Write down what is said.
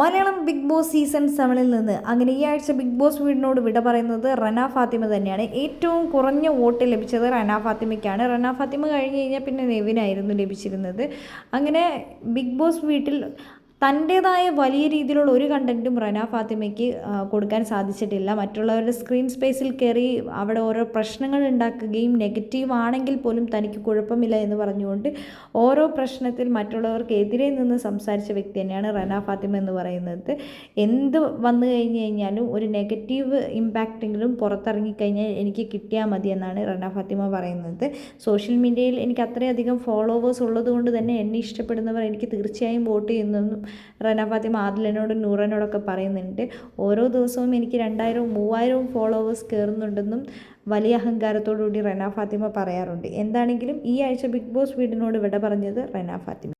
Malayalam big boss season സെവനിൽ നിന്ന് അങ്ങനെ ഈ ആഴ്ച ബിഗ് ബോസ് വീടിനോട് വിട പറയുന്നത് റന ഫാത്തിമ തന്നെയാണ്. ഏറ്റവും കുറഞ്ഞ വോട്ട് ലഭിച്ചത് റന ഫാത്തിമയ്ക്കാണ്. റന ഫാത്തിമ കഴിഞ്ഞ് കഴിഞ്ഞാൽ പിന്നെ നെവിനായിരുന്നു ലഭിച്ചിരുന്നത്. അങ്ങനെ ബിഗ് ബോസ് വീട്ടിൽ തന്റേതായ വലിയ രീതിയിലുള്ള ഒരു കണ്ടന്റും റന ഫാത്തിമയ്ക്ക് കൊടുക്കാൻ സാധിച്ചിട്ടില്ല. മറ്റുള്ളവരുടെ സ്ക്രീൻ സ്പേസിൽ കയറി അവിടെ ഓരോ പ്രശ്നങ്ങൾ ഉണ്ടാക്കുകയും നെഗറ്റീവ് ആണെങ്കിൽ പോലും തനിക്ക് കുഴപ്പമില്ല എന്ന് പറഞ്ഞുകൊണ്ട് ഓരോ പ്രശ്നത്തിൽ മറ്റുള്ളവർക്ക് എതിരെ നിന്ന് സംസാരിച്ച വ്യക്തി തന്നെയാണ് റന ഫാത്തിമ എന്ന് പറയുന്നത്. എന്ത് വന്നു കഴിഞ്ഞ് കഴിഞ്ഞാലും ഒരു നെഗറ്റീവ് ഇമ്പാക്റ്റെങ്കിലും പുറത്തിറങ്ങിക്കഴിഞ്ഞാൽ എനിക്ക് കിട്ടിയാൽ മതി എന്നാണ് റന ഫാത്തിമ പറയുന്നത്. സോഷ്യൽ മീഡിയയിൽ എനിക്ക് അത്രയധികം ഫോളോവേഴ്സ് ഉള്ളതുകൊണ്ട് തന്നെ എന്നെ ഇഷ്ടപ്പെടുന്നവർ എനിക്ക് തീർച്ചയായും വോട്ട് ചെയ്യുന്നെന്നും റന ഫാത്തിമ ആദിലിനോടും നൂറനോടൊക്കെ പറയുന്നുണ്ട്. ഓരോ ദിവസവും എനിക്ക് രണ്ടായിരവും മൂവായിരവും ഫോളോവേഴ്സ് കയറുന്നുണ്ടെന്നും വലിയ അഹങ്കാരത്തോടു കൂടി റന ഫാത്തിമ പറയാറുണ്ട്. എന്താണെങ്കിലും ഈ ആഴ്ച ബിഗ് ബോസ് വീടിനോട് വിട പറഞ്ഞത് റന ഫാത്തിമ.